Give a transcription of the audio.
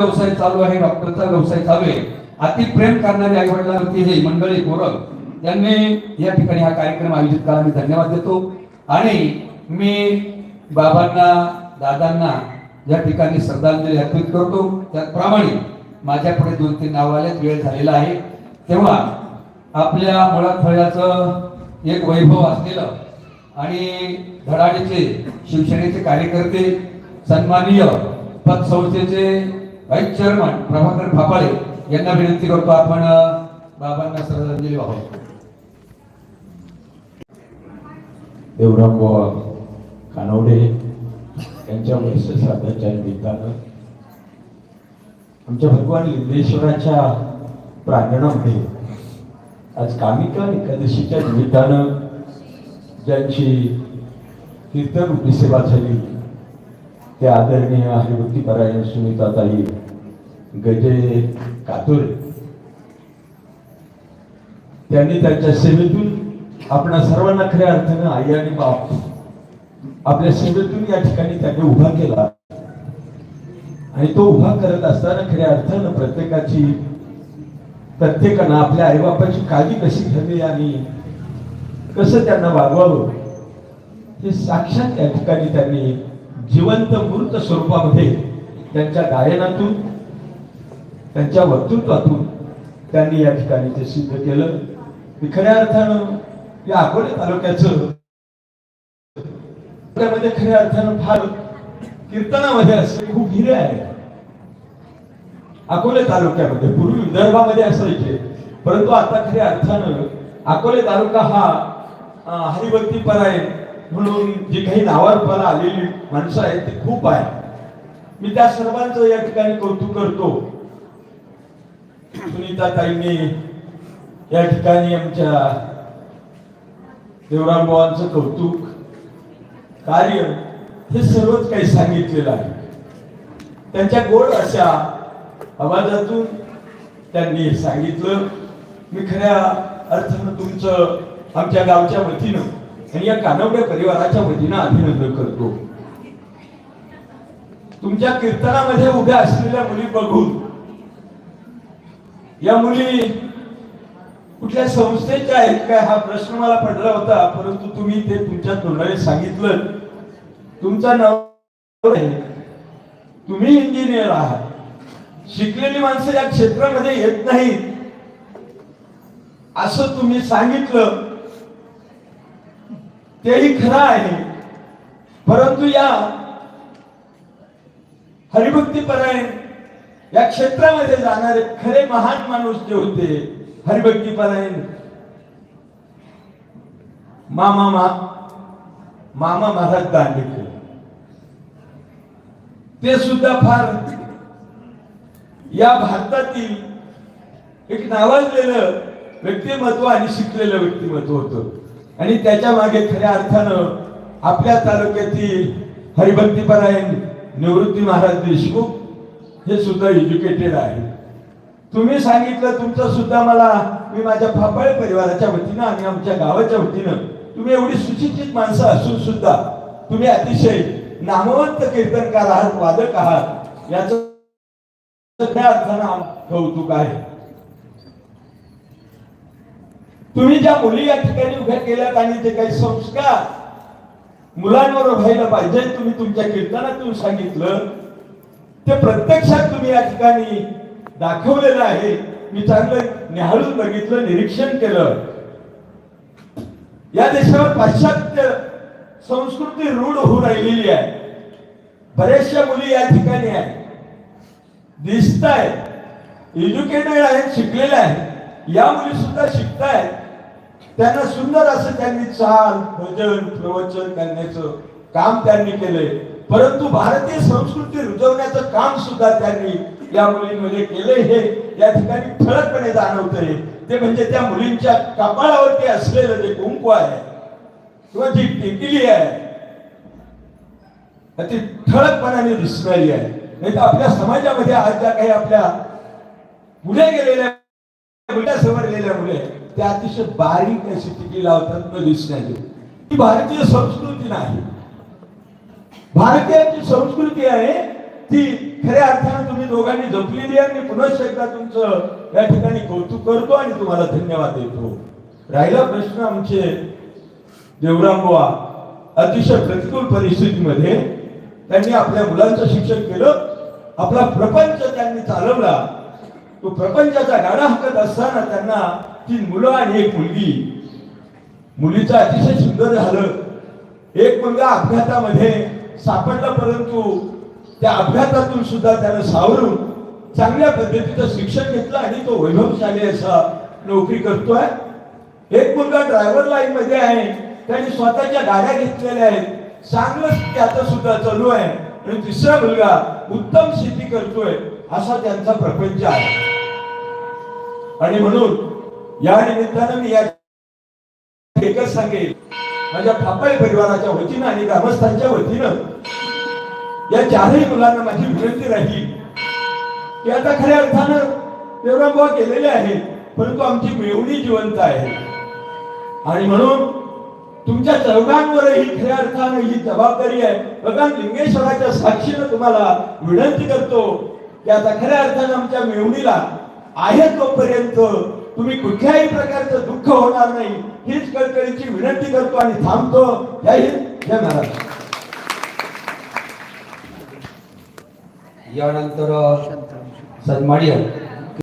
व्यवसाय चालू आहे डॉक्टरचा व्यवसाय चालू आहे. अति प्रेम करणारी आई वडिलांवरती हे मंडळी गोरख त्यांनी या ठिकाणी हा कार्यक्रम आयोजित करा मी धन्यवाद देतो. आणि मी बाबांना दादांना या ठिकाणी श्रद्धांजली अर्पित करतो. त्याचप्रमाणे माझ्याकडे दोन तीन नाव आल्यात वेळ झालेला आहे. तेव्हा आपल्या मुळाफळ्याचं एक वैभव असलेलं आणि धडाडीचे शिवसेनेचे कार्यकर्ते सन्माननीय पतसंस्थेचे व्हाईस चेअरमन प्रभाकर फापाळे यांना विनंती करतो आपण बाबांना श्रद्धांजली वाहू. देवराम बुवा कानवडे यांच्या वर्षश्राद्धाच्या निमित्तानं. आमच्या भगवान लिंगेश्वराच्या प्रांगणामध्ये आज कामिका एकादशीच्या निमित्तानं ज्यांची कीर्तन उपसेवा झाली त्या आदरणीय हरिभक्तीपरायण सुनीताताई गजे कातोरे. त्यांनी त्यांच्या सेवेतून आपणा सर्वांना खऱ्या अर्थानं आई आणि बाप आपल्या सेवेतून या ठिकाणी त्यांनी उभा केला. आणि तो उभा करत असताना खऱ्या अर्थानं प्रत्येकाची प्रत्येकानं आपल्या आईबापाची काळजी कशी घ्यावी आणि कसं त्यांना वागवावं हे साक्षात या ठिकाणी त्यांनी जिवंत मूर्त स्वरूपामध्ये त्यांच्या गायनातून त्यांच्या वक्तृत्वातून त्यांनी या ठिकाणी ते सिद्ध केलं. खऱ्या अर्थानं या अकोले तालुक्याचं त्यामध्ये खऱ्या अर्थानं फार कीर्तनामध्ये असं खूप हिरे आहे अकोले तालुक्यामध्ये पूर्वी विदर्भामध्ये असायचे परंतु आता खऱ्या अर्थानं अकोले तालुका हा अं, हरिभक्ती परायण म्हणून जी काही नावारपणा आलेली माणसं आहेत ती खूप आहे मी त्या सर्वांचं या ठिकाणी कौतुक करतो. सुनीता या ठिकाणी आमच्या देवराम भावांचं कौतुक कार्य हे सर्वच काही सांगितलेलं आहे. त्यांच्या गोड अशा आवाजातून त्यांनी सांगितलं. मी खऱ्या अर्थानं तुमचं आमच्या गावच्या वतीनं आणि या कानवड्या परिवाराच्या वतीनं अभिनंदन करतो. तुमच्या कीर्तनामध्ये उभ्या असलेल्या मुली बघून या मुली कुठल्या संस्थेच्या आहेत काय हा प्रश्न मला पडला होता परंतु तुम्ही ते तुमच्या तोंडाने सांगितलं. तुमचा नाव आहे. तुम्ही इंजिनियर आहात. शिकलेली माणसं या क्षेत्रामध्ये येत नाहीत. असं तुम्ही सांगितलं. तेही खरं आहे. परंतु या हरिभक्ती परायण या क्षेत्रामध्ये जाणारे खरे महान माणूस जे होते हरिभक्ती परायण मामा मा मामा महाराज दांडेकर. ते सुद्धा फार या भारतातील एक नावाजलेलं व्यक्तिमत्व आणि शिकलेलं व्यक्तिमत्व होतं. आणि त्याच्यामागे खऱ्या अर्थानं आपल्या तालुक्यातील हरिभक्तीपरायण निवृत्ती महाराज देशमुख हे सुद्धा एज्युकेटेड आहे. तुम्ही सांगितलं तुमचं सुद्धा मला मी माझ्या फाफाळे परिवाराच्या वतीनं आणि आमच्या गावाच्या वतीनं तुम्ही एवढी सुशिक्षित माणसं असून सुद्धा तुम्ही अतिशय नामवंत कीर्तनकार आहात वादक आहात याचं अर्थानं कौतुक आहे. तुम्ही ज्या मुली या ठिकाणी उभ्या केल्यात आणि जे काही संस्कार मुलांवर व्हायला पाहिजे तुम्ही तुमच्या कीर्तनातून सांगितलं ते प्रत्यक्षात तुम्ही या ठिकाणी दाखवलेलं आहे. मी चांगलं निहाळून बघितलं निरीक्षण केलं. या देशावर पाश्चात्य संस्कृती रूढ होऊ राहिलेली आहे. बऱ्याचशा मुली या ठिकाणी आहेत. दिसत आहेत एज्युकेटेड आहेत शिकलेल्या आहेत. या मुली सुद्धा शिकतायत. त्यांना सुंदर असं त्यांनी चाल भजन प्रवचन करण्याचं काम त्यांनी केलंय. परंतु भारतीय संस्कृती रुजवण्याचं काम सुद्धा त्यांनी या मुलींमध्ये केले हे या ठिकाणी ठळकपणे जाणवतंय ते म्हणजे त्या मुलींच्या कपाळावरती असलेलं जे कुंकू आहे किंवा जी टिकली आहे ती ठळकपणाने दिसणारी आहे. नाही तर आपल्या समाजामध्ये आज ज्या काही आपल्या पुढे गेलेल्या उलट्या समरलेल्या मुले त्या अतिशय बारीक अशी टिकी लावतात न दिसण्याची ही भारतीय संस्कृती नाही. भारतीयांची संस्कृती आहे ती खऱ्या अर्थानं तुम्ही दोघांनी जपलेली आहे. मी पुन्हा एकदा तुमचं या ठिकाणी कौतुक करतो आणि तुम्हाला धन्यवाद देतो. राहिला प्रश्न आमचे देवराम अतिशय प्रतिकूल परिस्थितीमध्ये त्यांनी आपल्या मुलांचं शिक्षण केलं. आपला प्रपंच त्यांनी चालवला. तो प्रपंचाचा गाडा हकत असताना त्यांना तीन मुलं आणि एक मुलगी. मुलीचं अतिशय सुंदर झालं. एक मुलगा अपघातामध्ये सापडला परंतु त्या अपघातातून सुद्धा त्यानं सावरून चांगल्या पद्धतीचं शिक्षण घेतलं आणि तो वैभवशाली असा नोकरी करतोय. एक मुलगा ड्रायव्हर लाईन मध्ये आहे. त्यांनी स्वतःच्या गाड्या घेतलेल्या आहेत. चांगलं त्याचं सुद्धा चालू आहे. आणि तिसरा मुलगा उत्तम शेती करतोय असा त्यांचा प्रपंच आहे. आणि म्हणून या निमित्तानं मी या एकच सांगेल. माझ्या फापाई परिवाराच्या वतीनं आणि ग्रामस्थांच्या वतीनं या चारही मुलांना माझी विनंती राहील की आता खऱ्या अर्थानं देवरामबा केलेले आहेत परंतु आमची मिळवणी जिवंत आहे. आणि म्हणून तुमच्या चौघांवरही खऱ्या अर्थानं ही जबाबदारी आहे. भगवान लिंगेश्वराच्या साक्षीनं तुम्हाला विनंती करतो की आता खऱ्या अर्थानं आमच्या मिळवणीला आहे तोपर्यंत तुम्ही कुठल्याही प्रकारचं दुःख होणार नाही. हीच कळकळीची विनंती करतो आणि थांबतो. जय हिंद जय महाराष्ट्र. यानंतर सन्माननीय